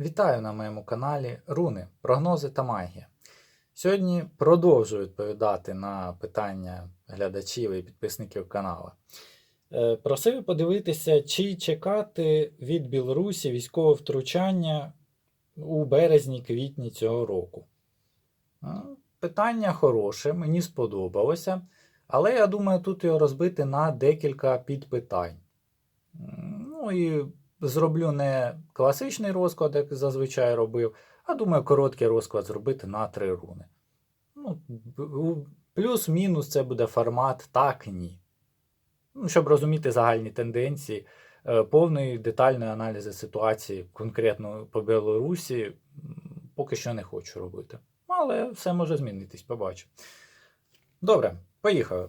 Вітаю на моєму каналі Руни, прогнози та магія. Сьогодні продовжую відповідати на питання глядачів і підписників каналу. Е, Просив подивитися, чи чекати від Білорусі військове втручання у березні-квітні цього року. Е, Питання хороше, мені сподобалося, але я думаю, тут його розбити на декілька підпитань. Ну і зроблю не класичний розклад, як зазвичай робив, а думаю, короткий розклад зробити на три руни. Ну, плюс-мінус це буде формат так ні. Ну, щоб розуміти загальні тенденції, е, повної детальної аналізи ситуації конкретно по Білорусі поки що не хочу робити. Але все може змінитись, побачу. Добре, поїхали.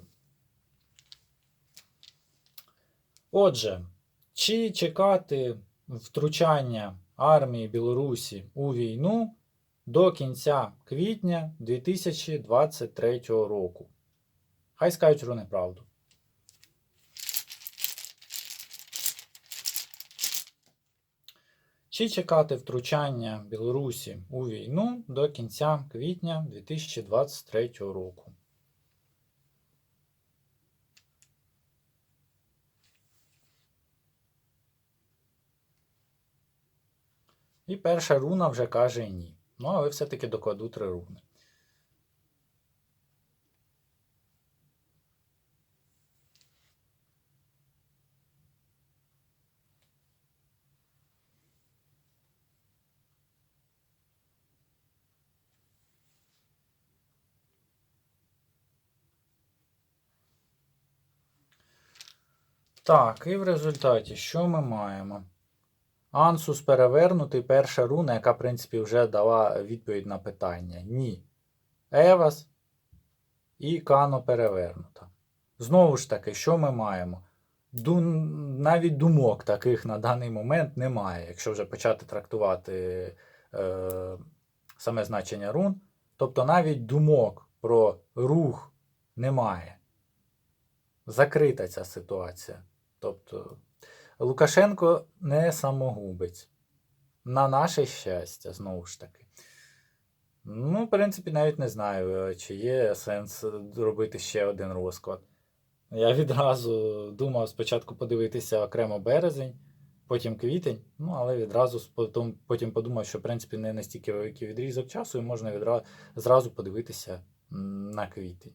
Отже, чи чекати втручання армії Білорусі у війну до кінця квітня 2023 року? Хай скажуть руни правду. Чи чекати втручання Білорусі у війну до кінця квітня 2023 року? І перша руна вже каже ні. Ну, але все-таки докладу три руни. Так, і в результаті що ми маємо? Ансус перевернутий, перша руна, яка, в принципі, вже дала відповідь на питання. Ні. Евас і Кано перевернута. Знову ж таки, що ми маємо? Ду... Навіть думок таких на даний момент немає, якщо вже почати трактувати е... саме значення рун. Тобто навіть думок про рух немає. Закрита ця ситуація. Тобто Лукашенко не самогубець. На наше щастя, знову ж таки. Ну, в принципі, навіть не знаю, чи є сенс робити ще один розклад. Я відразу думав спочатку подивитися окремо березень, потім квітень, ну, але відразу потім, потім подумав, що в принципі не настільки великий відрізок часу, і можна відразу зразу подивитися на квітень.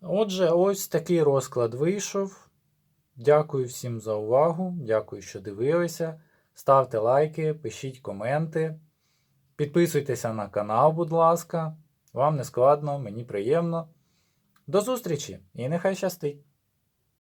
Отже, ось такий розклад вийшов. Дякую всім за увагу. Дякую, що дивилися. Ставте лайки, пишіть коменти. Підписуйтеся на канал, будь ласка. Вам не складно, мені приємно. До зустрічі і нехай щастить!